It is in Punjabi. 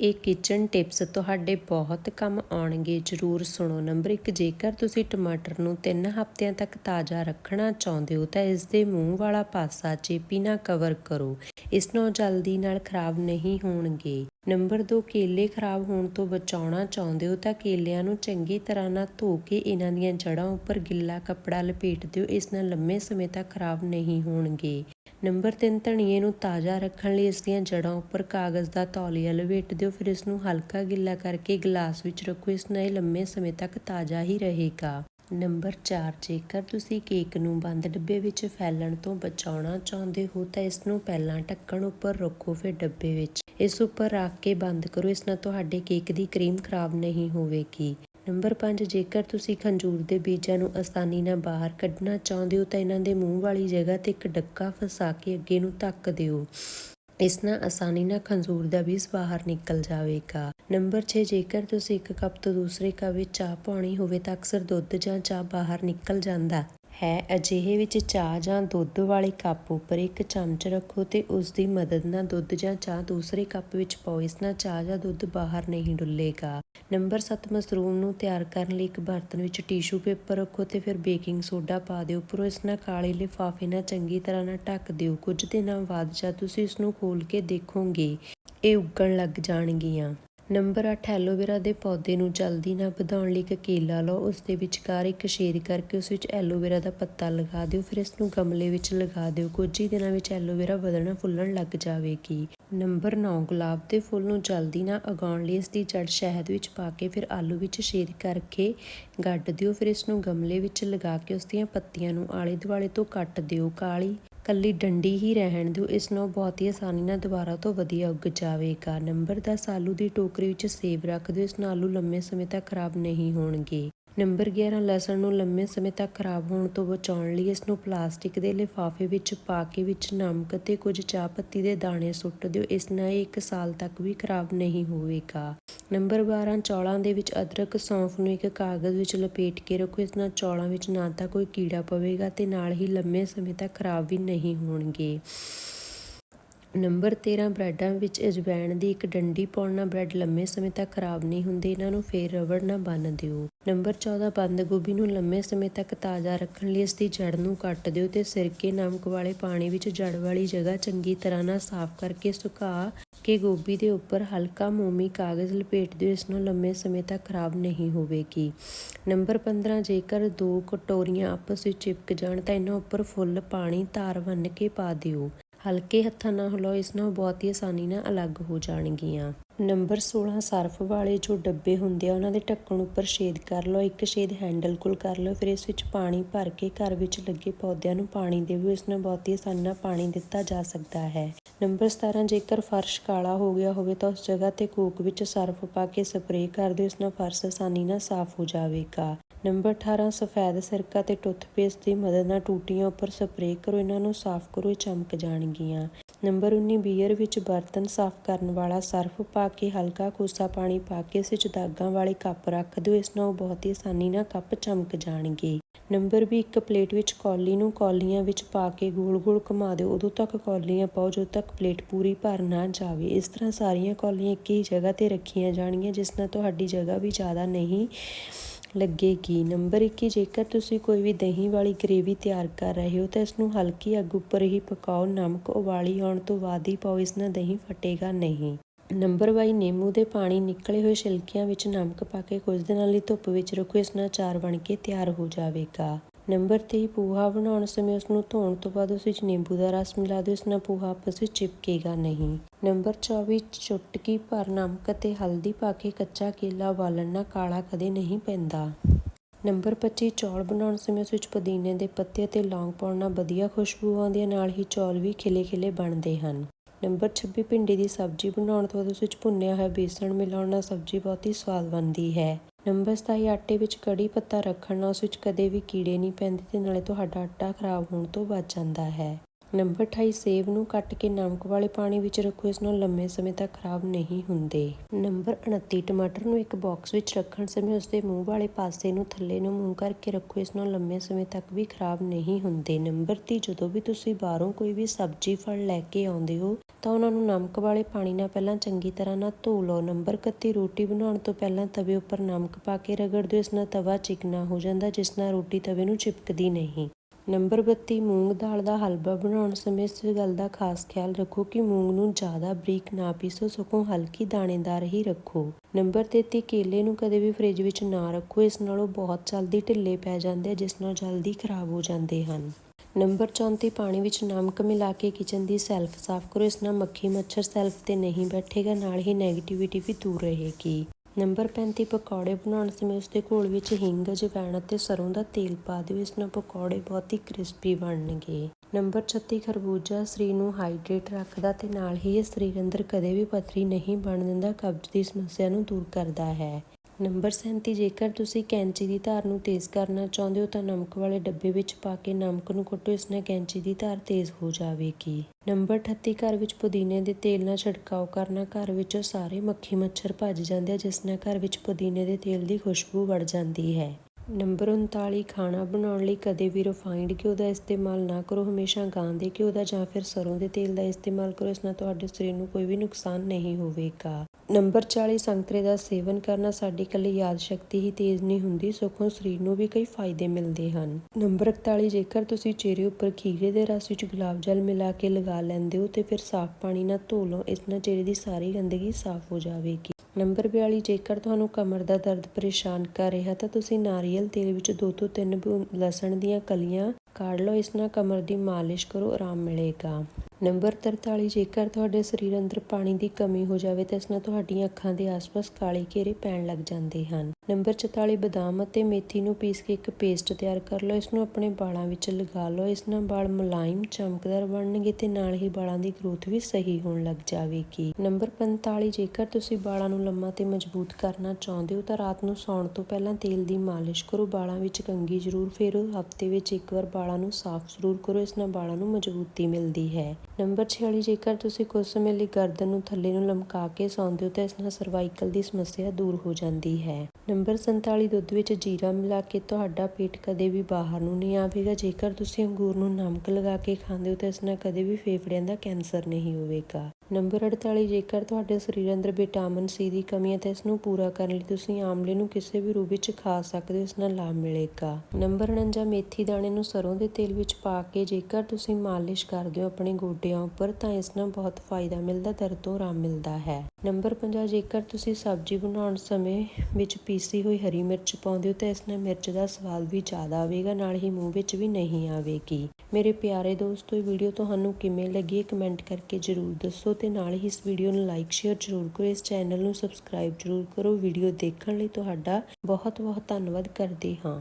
ਇਹ ਕਿਚਨ ਟਿਪਸ ਤੁਹਾਡੇ ਬਹੁਤ ਕੰਮ ਆਉਣਗੇ, ਜਰੂਰ ਸੁਣੋ। ਨੰਬਰ 1 ਜੇਕਰ ਤੁਸੀਂ ਟਮਾਟਰ ਨੂੰ 3 ਹਫ਼ਤਿਆਂ ਤੱਕ ਤਾਜ਼ਾ ਰੱਖਣਾ ਚਾਹੁੰਦੇ ਹੋ, ਤਾਂ ਇਸ ਦੇ ਮੂੰਹ ਵਾਲਾ ਪਾਸਾ ਚੇਪੀ ਨਾਲ ਕਵਰ ਕਰੋ। ਇਸ ਨੂੰ ਜਲਦੀ ਨਾਲ ਖਰਾਬ ਨਹੀਂ ਹੋਣਗੇ। ਨੰਬਰ 2 ਕੇਲੇ ਖਰਾਬ ਹੋਣ ਤੋਂ ਬਚਾਉਣਾ ਚਾਹੁੰਦੇ ਹੋ, ਤਾਂ ਕੇਲਿਆਂ ਨੂੰ ਚੰਗੀ ਤਰ੍ਹਾਂ ਨਾਲ ਧੋ ਕੇ ਇਹਨਾਂ ਦੀਆਂ ਜੜ੍ਹਾਂ ਉੱਪਰ ਗਿੱਲਾ ਕੱਪੜਾ ਲਪੇਟ ਦਿਓ। ਇਸ ਨਾਲ ਲੰਮੇ ਸਮੇਂ ਤੱਕ ਖਰਾਬ ਨਹੀਂ ਹੋਣਗੇ। ਨੰਬਰ 3 ਧਨੀਏ ਨੂੰ ਤਾਜ਼ਾ ਰੱਖਣ ਲਈ ਇਸ ਦੀਆਂ ਜੜ੍ਹਾਂ ਉੱਪਰ ਕਾਗਜ਼ ਦਾ ਤੌਲੀਆ ਲਪੇਟ ਦਿਓ, ਫਿਰ ਇਸ ਨੂੰ ਹਲਕਾ ਗਿੱਲਾ ਕਰਕੇ ਗਲਾਸ ਵਿੱਚ ਰੱਖੋ। ਇਸ ਨਾਲ ਇਹ ਲੰਮੇ ਸਮੇਂ ਤੱਕ ਤਾਜ਼ਾ ਹੀ ਰਹੇਗਾ। ਨੰਬਰ 4 ਜੇਕਰ ਤੁਸੀਂ ਕੇਕ ਨੂੰ ਬੰਦ ਡੱਬੇ ਵਿੱਚ ਫੈਲਣ ਤੋਂ ਬਚਾਉਣਾ ਚਾਹੁੰਦੇ ਹੋ, ਤਾਂ ਇਸ ਨੂੰ ਪਹਿਲਾਂ ਢੱਕਣ ਉੱਪਰ ਰੱਖੋ, ਫਿਰ ਡੱਬੇ ਵਿੱਚ। ਇਸ ਉੱਪਰ ਰੱਖ ਕੇ ਬੰਦ ਕਰੋ। ਇਸ ਨਾਲ ਤੁਹਾਡੇ ਕੇਕ ਦੀ ਕਰੀਮ ਖਰਾਬ ਨਹੀਂ ਹੋਵੇਗੀ। ਨੰਬਰ 5 ਜੇਕਰ ਤੁਸੀਂ ਖੰਜੂਰ ਦੇ ਬੀਜਾਂ ਨੂੰ ਆਸਾਨੀ ਨਾਲ ਬਾਹਰ ਕੱਢਣਾ ਚਾਹੁੰਦੇ ਹੋ, ਤਾਂ ਇਹਨਾਂ ਦੇ ਮੂੰਹ ਵਾਲੀ ਜਗ੍ਹਾ ਤੇ ਇੱਕ ਡੱਕਾ ਫਸਾ ਕੇ ਅੱਗੇ ਨੂੰ ਧੱਕ ਦਿਓ। ਇਸ ਨਾਲ ਆਸਾਨੀ ਨਾਲ ਖੰਜੂਰ ਦਾ ਬੀਜ ਬਾਹਰ ਨਿਕਲ ਜਾਵੇਗਾ। ਨੰਬਰ 6 ਜੇਕਰ ਤੁਸੀਂ ਇੱਕ ਕੱਪ ਤੋਂ ਦੂਸਰੇ ਕੱਪ ਵਿੱਚ ਚਾਹ ਪਾਉਣੀ ਹੋਵੇ, ਤਾਂ ਅਕਸਰ ਦੁੱਧ ਜਾਂ ਚਾਹ ਬਾਹਰ ਨਿਕਲ ਜਾਂਦਾ। ਹੈ, ਅਜਿਹੇ ਵਿੱਚ ਚਾਹ ਜਾਂ ਦੁੱਧ ਵਾਲੇ ਕੱਪ ਉੱਪਰ ਇੱਕ ਚਮਚ ਰੱਖੋ ਤੇ ਉਸ ਦੀ ਮਦਦ ਨਾਲ ਦੁੱਧ ਜਾਂ ਚਾਹ ਦੂਸਰੇ ਕੱਪ ਵਿੱਚ ਪਾਓ। ਇਸ ਨਾਲ ਚਾਹ ਜਾਂ ਦੁੱਧ ਬਾਹਰ ਨਹੀਂ ਡੁੱਲੇਗਾ। ਨੰਬਰ 7 ਮਸ਼ਰੂਮ ਨੂੰ ਤਿਆਰ ਕਰਨ ਲਈ ਇੱਕ ਬਰਤਨ ਵਿੱਚ ਟਿਸ਼ੂ ਪੇਪਰ ਰੱਖੋ ਤੇ ਫਿਰ ਬੇਕਿੰਗ ਸੋਡਾ ਪਾ ਦਿਓ। ਉੱਪਰੋਂ ਇਸ ਨਾਲ ਕਾਲੇ ਲਿਫਾਫੇ ਨਾਲ ਚੰਗੀ ਤਰ੍ਹਾਂ ਨਾਲ ਢੱਕ ਦਿਓ। ਕੁਝ ਦਿਨਾਂ ਬਾਅਦ ਜਦ ਤੁਸੀਂ ਇਸ ਨੂੰ ਖੋਲ ਕੇ ਦੇਖੋਗੇ, ਇਹ ਉੱਗਣ ਲੱਗ ਜਾਣਗੀਆਂ। ਨੰਬਰ 8 ਐਲੋਵੇਰਾ ਦੇ ਪੌਦੇ ਨੂੰ ਜਲਦੀ ਨਾ ਵਧਾਉਣ ਲਈ ਇੱਕ ਕੇਲਾ ਲਓ, ਉਸ ਦੇ ਵਿਚਕਾਰ ਇੱਕ ਛੇਦ ਕਰਕੇ ਉਸ ਵਿੱਚ ਐਲੋਵੇਰਾ ਦਾ ਪੱਤਾ ਲਗਾ ਦਿਓ, ਫਿਰ ਇਸ ਨੂੰ ਗਮਲੇ ਵਿੱਚ ਲਗਾ ਦਿਓ, ਕੁਝ ਹੀ ਦਿਨਾਂ ਵਿੱਚ ਐਲੋਵੇਰਾ ਵਧਣਾ ਫੁੱਲਣ ਲੱਗ ਜਾਵੇਗੀ। ਨੰਬਰ 9 ਗੁਲਾਬ ਦੇ ਫੁੱਲ ਨੂੰ ਜਲਦੀ ਨਾ ਉਗਾਉਣ ਲਈ ਇਸ ਦੀ ਜੜ ਸ਼ਹਿਦ ਵਿੱਚ ਪਾ ਕੇ ਫਿਰ ਆਲੂ ਵਿੱਚ ਛੇਦ ਕਰਕੇ ਗੱਡ ਦਿਓ, ਫਿਰ ਇਸ ਨੂੰ ਗਮਲੇ ਵਿੱਚ ਲਗਾ ਕੇ ਉਸ ਦੀਆਂ ਪੱਤੀਆਂ ਨੂੰ ਆਲੇ ਦੁਆਲੇ ਤੋਂ ਕੱਟ ਦਿਓ, ਕਾਲੀ ਕੱਲੀ ਡੰਡੀ ਹੀ ਰਹਿਣ ਦਿਓ, ਇਸ ਨੂੰ ਬਹੁਤ ਹੀ ਆਸਾਨੀ ਨਾਲ ਦੁਬਾਰਾ ਤੋਂ ਵਧੀਆ ਉੱਗ ਜਾਵੇਗਾ। ਨੰਬਰ 10 ਆਲੂ ਦੀ ਟੋਕਰੀ ਵਿੱਚ ਸੇਬ ਰੱਖ ਦਿਓ, ਇਸ ਨਾਲ ਆਲੂ ਲੰਮੇ ਸਮੇਂ ਤੱਕ ਖਰਾਬ ਨਹੀਂ ਹੋਣਗੇ। ਨੰਬਰ 11 ਲਸਣ ਨੂੰ ਲੰਮੇ ਸਮੇਂ ਤੱਕ ਖਰਾਬ ਹੋਣ ਤੋਂ ਬਚਾਉਣ ਲਈ ਇਸ ਨੂੰ ਪਲਾਸਟਿਕ ਦੇ ਲਿਫਾਫੇ ਵਿੱਚ ਪਾ ਕੇ ਵਿੱਚ ਨਮਕ ਅਤੇ ਕੁਝ ਚਾਹ ਪੱਤੀ ਦੇ ਦਾਣੇ ਸੁੱਟ ਦਿਓ। ਇਸ ਨਾਲ ਇਹ 1 ਸਾਲ ਤੱਕ ਵੀ ਖਰਾਬ ਨਹੀਂ ਹੋਵੇਗਾ। ਨੰਬਰ 12 ਚੌਲਾਂ ਦੇ ਵਿੱਚ ਅਦਰਕ, ਸੌਂਫ ਨੂੰ ਇੱਕ ਕਾਗਜ਼ ਵਿੱਚ ਲਪੇਟ ਕੇ ਰੱਖੋ। ਇਸ ਨਾਲ ਚੌਲਾਂ ਵਿੱਚ ਨਾ ਤਾਂ ਕੋਈ ਕੀੜਾ ਪਵੇਗਾ ਤੇ ਨਾਲ ਹੀ ਲੰਮੇ ਸਮੇਂ ਤੱਕ ਖਰਾਬ ਵੀ ਨਹੀਂ ਹੋਣਗੇ। ਨੰਬਰ 13 ਬ੍ਰੈਡਾਂ ਵਿੱਚ ਅਜਵਾਇਣ ਦੀ ਇੱਕ ਡੰਡੀ ਪਾਉਣਾ ਨਾਲ ਬ੍ਰੈਡ ਲੰਮੇ ਸਮੇਂ ਤੱਕ ਖਰਾਬ ਨਹੀਂ ਹੁੰਦੇ, ਇਹਨਾਂ ਨੂੰ ਫੇਰ ਰਬੜ ਨਾਲ ਬੰਨ ਦਿਓ। ਨੰਬਰ 14 ਬੰਦ ਗੋਭੀ ਨੂੰ ਲੰਮੇ ਸਮੇਂ ਤੱਕ ਤਾਜ਼ਾ ਰੱਖਣ ਲਈ ਇਸ ਦੀ ਜੜ ਨੂੰ ਕੱਟ ਦਿਓ ਤੇ ਸਿਰਕੇ ਨਮਕ ਵਾਲੇ ਪਾਣੀ ਵਿੱਚ ਜੜ ਵਾਲੀ ਜਗ੍ਹਾ ਚੰਗੀ ਤਰ੍ਹਾਂ ਨਾਲ ਸਾਫ਼ ਕਰਕੇ ਸੁਕਾ ਕੇ ਗੋਭੀ ਦੇ ਉੱਪਰ ਹਲਕਾ ਮੋਮੀ ਕਾਗਜ਼ ਲਪੇਟ ਦਿਓ, ਇਸ ਨੂੰ ਲੰਮੇ ਸਮੇਂ ਤੱਕ ਖਰਾਬ ਨਹੀਂ ਹੋਵੇਗੀ। ਨੰਬਰ 15 ਜੇਕਰ ਦੋ ਕਟੋਰੀਆਂ ਆਪਸ ਵਿੱਚ ਚਿਪਕ ਜਾਣ ਤਾਂ ਇਹਨਾਂ ਉੱਪਰ ਫੁੱਲ ਪਾਣੀ ਧਾਰ ਬੰਨ ਕੇ ਪਾ ਦਿਓ। ਹਲਕੇ ਹੱਥਾਂ ਨਾਲ ਹਿਲਾਓ ਇਸ ਨਾਲ ਬਹੁਤ ਹੀ ਆਸਾਨੀ ਨਾਲ ਅਲੱਗ ਹੋ ਜਾਣਗੀਆਂ। ਨੰਬਰ 16 ਸਰਫ ਵਾਲੇ ਜੋ ਡੱਬੇ ਹੁੰਦੇ ਆ, ਉਹਨਾਂ ਦੇ ਢੱਕਣ ਉੱਪਰ ਛੇਦ ਕਰ ਲਓ, ਇੱਕ ਛੇਦ ਹੈਂਡਲ ਕੋਲ ਕਰ ਲਓ, ਫਿਰ ਇਸ ਵਿੱਚ ਪਾਣੀ ਭਰ ਕੇ ਘਰ ਵਿੱਚ ਲੱਗੇ ਪੌਦਿਆਂ ਨੂੰ ਪਾਣੀ ਦੇਵੋ, ਇਸ ਨੂੰ ਬਹੁਤ ਹੀ ਆਸਾਨੀ ਨਾਲ ਪਾਣੀ ਦਿੱਤਾ ਜਾ ਸਕਦਾ ਹੈ। ਨੰਬਰ 17 ਜੇਕਰ ਫਰਸ਼ ਕਾਲਾ ਹੋ ਗਿਆ ਹੋਵੇ ਤਾਂ ਉਸ ਜਗ੍ਹਾ ਤੇ ਕੋਕ ਵਿੱਚ ਸਰਫ ਪਾ ਕੇ ਸਪਰੇਅ ਕਰ ਦਿਓ, ਇਸ ਨਾਲ ਫਰਸ਼ ਆਸਾਨੀ ਨਾਲ ਸਾਫ਼ ਹੋ ਜਾਵੇਗਾ। ਨੰਬਰ 18 ਸਫੈਦ ਸਿਰਕਾ ਤੇ ਟੁੱਥਪੇਸਟ ਦੀ ਮਦਦ ਨਾਲ ਟੂਟੀਆਂ ਉੱਪਰ ਸਪਰੇਅ ਕਰੋ, ਇਹਨਾਂ ਨੂੰ ਸਾਫ਼ ਕਰੋ, ਇਹ ਚਮਕ ਜਾਣਗੀਆਂ। ਨੰਬਰ 19 ਬੀਅਰ ਵਿੱਚ ਬਰਤਨ ਸਾਫ਼ ਕਰਨ ਵਾਲਾ ਸਰਫ ਪਾ ਕੇ ਹਲਕਾ ਕੋਸਾ ਪਾਣੀ ਪਾ ਕੇ ਇਸ ਵਿੱਚ ਦਾਗਾਂ ਵਾਲੇ ਕੱਪ ਰੱਖ ਦਿਓ। ਇਸ ਨਾਲ ਉਹ ਬਹੁਤ ਹੀ ਆਸਾਨੀ ਨਾਲ ਕੱਪ ਚਮਕ ਜਾਣਗੇ। ਨੰਬਰ ਵੀ ਇੱਕ ਪਲੇਟ ਵਿੱਚ ਕੌਲੀ ਨੂੰ ਕੌਲੀਆਂ ਵਿੱਚ ਪਾ ਕੇ ਗੋਲ-ਗੋਲ ਘੁਮਾ ਦਿਓ। ਉਦੋਂ ਤੱਕ ਕੌਲੀਆਂ ਪਾਓ ਜਦੋਂ ਤੱਕ ਪਲੇਟ ਪੂਰੀ ਭਰ ਨਾ ਜਾਵੇ। ਇਸ ਤਰ੍ਹਾਂ ਸਾਰੀਆਂ ਕੌਲੀਆਂ ਇੱਕ ਹੀ ਜਗ੍ਹਾ ਤੇ ਰੱਖੀਆਂ ਜਾਣਗੀਆਂ, ਜਿਸ ਨਾਲ ਤੁਹਾਡੀ ਜਗ੍ਹਾ ਵੀ ਜ਼ਿਆਦਾ ਨਹੀਂ ਲੱਗੇਗੀ। ਨੰਬਰ 21 ਜੇਕਰ ਤੁਸੀਂ ਕੋਈ ਵੀ ਦਹੀਂ ਵਾਲੀ ਗ੍ਰੇਵੀ ਤਿਆਰ ਕਰ ਰਹੇ ਹੋ, ਤਾਂ ਇਸ ਨੂੰ ਹਲਕੀ ਅੱਗ ਉੱਪਰ ਹੀ ਪਕਾਓ। ਨਮਕ ਉਬਾਲੀ ਆਉਣ ਤੋਂ ਬਾਅਦ ਹੀ ਪਾਓ। ਇਸ ਨਾਲ ਦਹੀਂ ਫਟੇਗਾ ਨਹੀਂ। ਨੰਬਰ ਬਾਈ ਨਿੰਬੂ ਦੇ ਪਾਣੀ ਨਿਕਲੇ ਹੋਏ ਛਿਲਕਿਆਂ ਵਿੱਚ ਨਮਕ ਪਾ ਕੇ ਕੁਝ ਦਿਨਾਂ ਲਈ ਧੁੱਪ ਵਿੱਚ ਰੱਖੋ, ਇਸ ਨਾਲ ਚਾਰ ਬਣ ਕੇ ਤਿਆਰ ਹੋ ਜਾਵੇਗਾ। ਨੰਬਰ 23 ਪੋਹਾ ਬਣਾਉਣ ਸਮੇਂ ਉਸ ਨੂੰ ਧੋਣ ਤੋਂ ਬਾਅਦ ਉਸ ਵਿੱਚ ਨਿੰਬੂ ਦਾ ਰਸ ਮਿਲਾ ਦਿਓ, ਇਸ ਨਾਲ ਪੋਹਾ ਆਪਸ ਵਿੱਚ ਚਿਪਕੇਗਾ ਨਹੀਂ। ਨੰਬਰ 24 ਚੁਟਕੀ ਭਰ ਨਮਕ ਅਤੇ ਹਲਦੀ ਪਾ ਕੇ ਕੱਚਾ ਕੇਲਾ ਉਬਾਲਣ ਨਾਲ ਕਾਲਾ ਕਦੇ ਨਹੀਂ ਪੈਂਦਾ। ਨੰਬਰ 25 ਚੌਲ ਬਣਾਉਣ ਸਮੇਂ ਉਸ ਵਿੱਚ ਪੁਦੀਨੇ ਦੇ ਪੱਤੇ ਅਤੇ ਲੌਂਗ ਪਾਉਣ ਨਾਲ ਵਧੀਆ ਖੁਸ਼ਬੂ ਆਉਂਦੀ ਹੈ ਨਾਲ ਹੀ ਚੌਲ ਵੀ ਖਿਲੇ-ਖਿਲੇ ਬਣਦੇ ਹਨ। ਨੰਬਰ 26 ਭਿੰਡੀ ਦੀ ਸਬਜ਼ੀ ਬਣਾਉਣ ਤੋਂ ਬਾਅਦ ਉਸ ਵਿੱਚ ਭੁੰਨਿਆ ਹੋਇਆ ਬੇਸਣ ਮਿਲਾਉਣ ਨਾਲ ਸਬਜ਼ੀ ਬਹੁਤ ਹੀ ਸਵਾਦ ਬਣਦੀ ਹੈ। ਨੰਬਰ 27 ਆਟੇ ਵਿੱਚ ਕੜੀ ਪੱਤਾ ਰੱਖਣ ਨਾਲ ਉਸ ਵਿੱਚ ਕਦੇ ਵੀ ਕੀੜੇ ਨਹੀਂ ਪੈਂਦੇ ਤੇ ਨਾਲੇ ਤੁਹਾਡਾ ਆਟਾ ਖਰਾਬ ਹੋਣ ਤੋਂ ਬਚ ਜਾਂਦਾ ਹੈ। ਨੰਬਰ 28 ਸੇਬ ਨੂੰ ਕੱਟ ਕੇ ਨਮਕ ਵਾਲੇ ਪਾਣੀ ਵਿੱਚ ਰੱਖੋ, ਇਸ ਨੂੰ ਲੰਮੇ ਸਮੇਂ ਤੱਕ ਖਰਾਬ ਨਹੀਂ ਹੁੰਦੇ। ਨੰਬਰ 29 ਟਮਾਟਰ ਨੂੰ ਇੱਕ ਬਾਕਸ ਵਿੱਚ ਰੱਖਣ ਸਮੇਂ ਉਸ ਦੇ ਮੂੰਹ ਵਾਲੇ ਪਾਸੇ ਨੂੰ ਥੱਲੇ ਨੂੰ ਮੂੰਹ ਕਰਕੇ ਰੱਖੋ, ਇਸ ਨੂੰ ਲੰਮੇ ਸਮੇਂ ਤੱਕ ਵੀ ਖਰਾਬ ਨਹੀਂ ਹੁੰਦੇ। ਨੰਬਰ 30 ਜਦੋਂ ਵੀ ਤੁਸੀਂ ਬਾਹਰੋਂ ਕੋਈ ਵੀ ਸਬਜ਼ੀ ਫਲ ਲੈ ਕੇ ਆਉਂਦੇ ਹੋ ਤਾਂ ਉਹਨਾਂ ਨੂੰ ਨਮਕ ਵਾਲੇ ਪਾਣੀ ਨਾਲ ਪਹਿਲਾਂ ਚੰਗੀ ਤਰ੍ਹਾਂ ਨਾਲ ਧੋ ਲਓ। ਨੰਬਰ 31 ਰੋਟੀ ਬਣਾਉਣ ਤੋਂ ਪਹਿਲਾਂ ਤਵੇ ਉੱਪਰ ਨਮਕ ਪਾ ਕੇ ਰਗੜ ਦਿਓ ਇਸ ਨਾਲ ਤਵਾ ਚਿਕਨਾ ਹੋ ਜਾਂਦਾ, ਜਿਸ ਨਾਲ ਰੋਟੀ ਤਵੇ ਨੂੰ ਚਿਪਕਦੀ ਨਹੀਂ। ਨੰਬਰ 32 ਮੂੰਗ ਦਾਲ ਦਾ ਹਲਵਾ ਬਣਾਉਣ ਸਮੇਂ ਇਸ ਗੱਲ ਦਾ ਖਾਸ ਖਿਆਲ ਰੱਖੋ ਕਿ ਮੂੰਗ ਨੂੰ ਜ਼ਿਆਦਾ ਬਰੀਕ ਨਾ ਪੀਸੋ, ਸਗੋਂ ਹਲਕੀ ਦਾਣੇਦਾਰ ਹੀ ਰੱਖੋ। ਨੰਬਰ 33 ਕੇਲੇ ਨੂੰ ਕਦੇ ਵੀ ਫ੍ਰਿਜ ਵਿੱਚ ਨਾ ਰੱਖੋ, ਇਸ ਨਾਲ ਉਹ ਬਹੁਤ ਜਲਦੀ ਢਿੱਲੇ ਪੈ ਜਾਂਦੇ ਆ, ਜਿਸ ਨਾਲ ਜਲਦੀ ਖਰਾਬ ਹੋ ਜਾਂਦੇ ਹਨ। ਨੰਬਰ 34 ਪਾਣੀ ਵਿੱਚ ਨਮਕ ਮਿਲਾ ਕੇ ਕਿਚਨ ਦੀ ਸੈਲਫ ਸਾਫ਼ ਕਰੋ, ਇਸ ਨਾਲ ਮੱਖੀ ਮੱਛਰ ਸੈਲਫ ਤੇ ਨਹੀਂ ਬੈਠੇਗਾ, ਨਾਲ ਹੀ 네ਗੇਟਿਵਿਟੀ ਵੀ ਦੂਰ ਰਹੇਗੀ। ਨੰਬਰ 35 ਪਕੌੜੇ ਬਣਾਉਣ ਸਮੇਂ ਉਸ ਦੇ ਘੋਲ ਵਿੱਚ ਹਿੰਗ, ਅਜਵਾਇਣ ਅਤੇ ਸਰੋਂ ਦਾ ਤੇਲ ਪਾ ਦਿਓ, ਇਸ ਨਾਲ ਪਕੌੜੇ ਬਹੁਤ ਹੀ ਕ੍ਰਿਸਪੀ ਬਣਨਗੇ। ਨੰਬਰ 36 ਖਰਬੂਜਾ ਸਰੀਰ ਨੂੰ ਹਾਈਡਰੇਟ ਰੱਖਦਾ ਤੇ ਨਾਲ ਹੀ ਇਹ ਸਰੀਰ ਅੰਦਰ ਕਦੇ ਵੀ ਪਥਰੀ ਨਹੀਂ ਬਣ ਦਿੰਦਾ, ਕਬਜ਼ ਦੀ ਸਮੱਸਿਆ ਨੂੰ ਦੂਰ ਕਰਦਾ ਹੈ। ਨੰਬਰ 37 ਜੇਕਰ ਤੁਸੀਂ ਕੈਂਚੀ ਦੀ ਧਾਰ ਨੂੰ ਤੇਜ਼ ਕਰਨਾ ਚਾਹੁੰਦੇ ਹੋ ਤਾਂ ਨਮਕ ਵਾਲੇ ਡੱਬੇ ਵਿੱਚ ਪਾ ਕੇ ਨਮਕ ਨੂੰ ਕੁੱਟੋ, ਇਸ ਨਾਲ ਕੈਂਚੀ ਦੀ ਧਾਰ ਤੇਜ਼ ਹੋ ਜਾਵੇਗੀ। ਨੰਬਰ 38 ਘਰ ਵਿੱਚ ਪੁਦੀਨੇ ਦੇ ਤੇਲ ਨਾਲ ਛਿੜਕਾਓ ਕਰਨਾ। ਘਰ ਵਿੱਚੋਂ ਸਾਰੇ ਮੱਖੀ ਮੱਛਰ ਭੱਜ ਜਾਂਦੇ ਆ, ਜਿਸ ਨਾਲ ਘਰ ਵਿੱਚ ਪੁਦੀਨੇ ਦੇ ਤੇਲ ਦੀ ਖੁਸ਼ਬੂ ਵੜ ਜਾਂਦੀ ਹੈ। ਨੰਬਰ 39 ਖਾਣਾ ਬਣਾਉਣ ਲਈ ਕਦੇ ਵੀ ਰਿਫਾਈਨਡ ਘਿਓ ਦਾ ਇਸਤੇਮਾਲ ਨਾ ਕਰੋ। ਹਮੇਸ਼ਾ ਗਾਂ ਦੇ ਘਿਓ ਦਾ ਜਾਂ ਫਿਰ ਸਰੋਂ ਦੇ ਤੇਲ ਦਾ ਇਸਤੇਮਾਲ ਕਰੋ। ਇਸ ਨਾਲ ਤੁਹਾਡੇ ਸਰੀਰ ਨੂੰ ਕੋਈ ਵੀ ਨੁਕਸਾਨ ਨਹੀਂ ਹੋਵੇਗਾ। ਨੰਬਰ 40 ਸੰਤਰੇ ਦਾ ਸੇਵਨ ਕਰਨਾ ਸਾਡੀ ਇਕੱਲੀ ਯਾਦ ਸ਼ਕਤੀ ਹੀ ਤੇਜ਼ ਨਹੀਂ ਹੁੰਦੀ, ਸਗੋਂ ਸਰੀਰ ਨੂੰ ਵੀ ਕਈ ਫਾਇਦੇ ਮਿਲਦੇ ਹਨ। ਨੰਬਰ 41 ਜੇਕਰ ਤੁਸੀਂ ਚਿਹਰੇ ਉੱਪਰ ਖੀਰੇ ਦੇ ਰਸ ਵਿੱਚ ਗੁਲਾਬ ਜਲ ਮਿਲਾ ਕੇ ਲਗਾ ਲੈਂਦੇ ਹੋ ਤੇ ਫਿਰ ਸਾਫ਼ ਪਾਣੀ ਨਾਲ ਧੋ ਲਓ। ਇਸ ਨਾਲ ਚਿਹਰੇ ਦੀ ਸਾਰੀ ਗੰਦਗੀ ਸਾਫ਼ ਹੋ ਜਾਵੇਗੀ। ਨੰਬਰ 42 ਜੇਕਰ ਤੁਹਾਨੂੰ ਕਮਰ ਦਾ ਦਰਦ ਪਰੇਸ਼ਾਨ ਕਰ ਰਿਹਾ, ਤਾਂ ਤੁਸੀਂ ਨਾਰੀਅਲ ਤੇਲ ਵਿੱਚ 2 ਤੋਂ 3 ਲਸਣ ਦੀਆਂ ਕਲੀਆਂ ਕਾੜ ਲਓ। ਇਸ ਨਾਲ ਕਮਰ ਦੀ ਮਾਲਿਸ਼ ਕਰੋ, ਆਰਾਮ ਮਿਲੇਗਾ। ਨੰਬਰ 43 ਜੇਕਰ ਤੁਹਾਡੇ ਸਰੀਰ ਅੰਦਰ ਪਾਣੀ ਦੀ ਕਮੀ ਹੋ ਜਾਵੇ ਤਾਂ ਇਸ ਨਾਲ ਤੁਹਾਡੀਆਂ ਅੱਖਾਂ ਦੇ ਆਸ-ਪਾਸ ਕਾਲੇ ਘੇਰੇ ਪੈਣ ਲੱਗ ਜਾਂਦੇ ਹਨ। ਨੰਬਰ 44 ਬਦਾਮ ਅਤੇ ਮੇਥੀ ਨੂੰ ਪੀਸ ਕੇ ਇੱਕ ਪੇਸਟ ਤਿਆਰ ਕਰ ਲਓ। ਇਸ ਨੂੰ ਆਪਣੇ ਵਾਲਾਂ ਵਿੱਚ ਲਗਾ ਲਓ। ਇਸ ਨਾਲ ਵਾਲ ਮੁਲਾਇਮ, ਚਮਕਦਾਰ ਬਣਨਗੇ ਤੇ ਨਾਲ ਹੀ ਵਾਲਾਂ ਦੀ ਗਰੋਥ ਵੀ ਸਹੀ ਹੋਣ ਲੱਗ ਜਾਵੇਗੀ। ਨੰਬਰ 45 ਜੇਕਰ ਤੁਸੀਂ ਵਾਲਾਂ ਨੂੰ ਲੰਮਾ ਤੇ ਮਜ਼ਬੂਤ ਕਰਨਾ ਚਾਹੁੰਦੇ ਹੋ ਤਾਂ ਰਾਤ ਨੂੰ ਸੌਣ ਤੋਂ ਪਹਿਲਾਂ ਤੇਲ ਦੀ ਮਾਲਿਸ਼ ਕਰੋ। ਵਾਲਾਂ ਵਿੱਚ ਕੰਗੀ ਜ਼ਰੂਰ ਫੇਰੋ। ਹਫ਼ਤੇ ਵਿੱਚ ਇੱਕ ਵਾਰ ਵਾਲਾਂ ਨੂੰ ਸਾਫ਼ ਜ਼ਰੂਰ ਕਰੋ। ਇਸ ਨਾਲ ਵਾਲਾਂ ਨੂੰ ਮਜ਼ਬੂਤੀ ਮਿਲਦੀ ਹੈ। ਨੰਬਰ 46 ਜੇਕਰ ਤੁਸੀਂ ਕੁਝ ਸਮੇਂ ਲਈ ਗਰਦਨ ਨੂੰ ਥੱਲੇ ਨੂੰ ਲਮਕਾ ਕੇ ਸੌਂਦੇ ਹੋ ਤਾਂ ਇਸ ਨਾਲ ਸਰਵਾਈਕਲ ਦੀ ਸਮੱਸਿਆ ਦੂਰ ਹੋ ਜਾਂਦੀ ਹੈ। ਨੰਬਰ 47 ਦੁੱਧ ਵਿੱਚ ਜੀਰਾ ਮਿਲਾ ਕੇ ਤੁਹਾਡਾ ਪੇਟ ਕਦੇ ਵੀ ਬਾਹਰ ਨੂੰ ਨਹੀਂ ਆਵੇਗਾ। ਜੇਕਰ ਤੁਸੀਂ ਅੰਗੂਰ ਨੂੰ ਨਮਕ ਲਗਾ ਕੇ ਖਾਂਦੇ ਹੋ ਤਾਂ ਇਸ ਨਾਲ ਕਦੇ ਵੀ ਫੇਫੜਿਆਂ ਦਾ ਕੈਂਸਰ ਨਹੀਂ ਹੋਵੇਗਾ। ਨੰਬਰ 48 ਜੇਕਰ ਤੁਹਾਡੇ ਸਰੀਰ ਅੰਦਰ ਵਿਟਾਮਿਨ ਸੀ ਦੀ ਕਮੀ ਹੈ ਤਾਂ ਇਸ ਨੂੰ ਪੂਰਾ ਕਰਨ ਲਈ ਤੁਸੀਂ ਆਮਲੇ ਨੂੰ ਕਿਸੇ ਵੀ ਰੂਪ ਵਿੱਚ ਖਾ ਸਕਦੇ ਹੋ, ਇਸ ਨਾਲ ਲਾਭ ਮਿਲੇਗਾ। ਨੰਬਰ 49 ਮੇਥੀ ਦਾਣੇ ਨੂੰ ਸਰੋਂ ਦੇ ਤੇਲ ਵਿੱਚ ਪਾ ਕੇ ਜੇਕਰ ਤੁਸੀਂ ਮਾਲਿਸ਼ ਕਰਦੇ ਹੋ ਆਪਣੇ ਗੋਡਿਆਂ ਉੱਪਰ ਤਾਂ ਇਸ ਨਾਲ ਬਹੁਤ ਫਾਇਦਾ ਮਿਲਦਾ, ਦਰਦ ਤੋਂ ਆਰਾਮ ਮਿਲਦਾ ਹੈ। ਨੰਬਰ 50 ਜੇਕਰ ਤੁਸੀਂ ਸਬਜ਼ੀ ਬਣਾਉਣ ਸਮੇਂ ਵਿੱਚ ਪੀਸੀ ਹੋਈ ਹਰੀ ਮਿਰਚ ਪਾਉਂਦੇ ਹੋ ਤਾਂ ਇਸ ਨਾਲ ਮਿਰਚ ਦਾ ਸਵਾਦ ਵੀ ਜ਼ਿਆਦਾ ਆਵੇਗਾ, ਨਾਲ ਹੀ ਮੂੰਹ ਵਿੱਚ ਵੀ ਨਹੀਂ ਆਵੇਗੀ। ਮੇਰੇ ਪਿਆਰੇ ਦੋਸਤੋ, ਇਹ ਵੀਡੀਓ ਤੁਹਾਨੂੰ ਕਿਵੇਂ ਲੱਗੀ ਕਮੈਂਟ ਕਰਕੇ ਜਰੂਰ ਦੱਸੋ ਤੇ ਨਾਲ ਹੀ ਇਸ ਵੀਡੀਓ ਨੂੰ ਲਾਈਕ ਸ਼ੇਅਰ ਜਰੂਰ ਕਰੋ। ਇਸ ਚੈਨਲ ਨੂੰ ਸਬਸਕ੍ਰਾਈਬ ਜਰੂਰ ਕਰੋ। ਵੀਡੀਓ ਦੇਖਣ ਲਈ ਤੁਹਾਡਾ ਬਹੁਤ ਬਹੁਤ ਧੰਨਵਾਦ ਕਰਦੇ ਹਾਂ।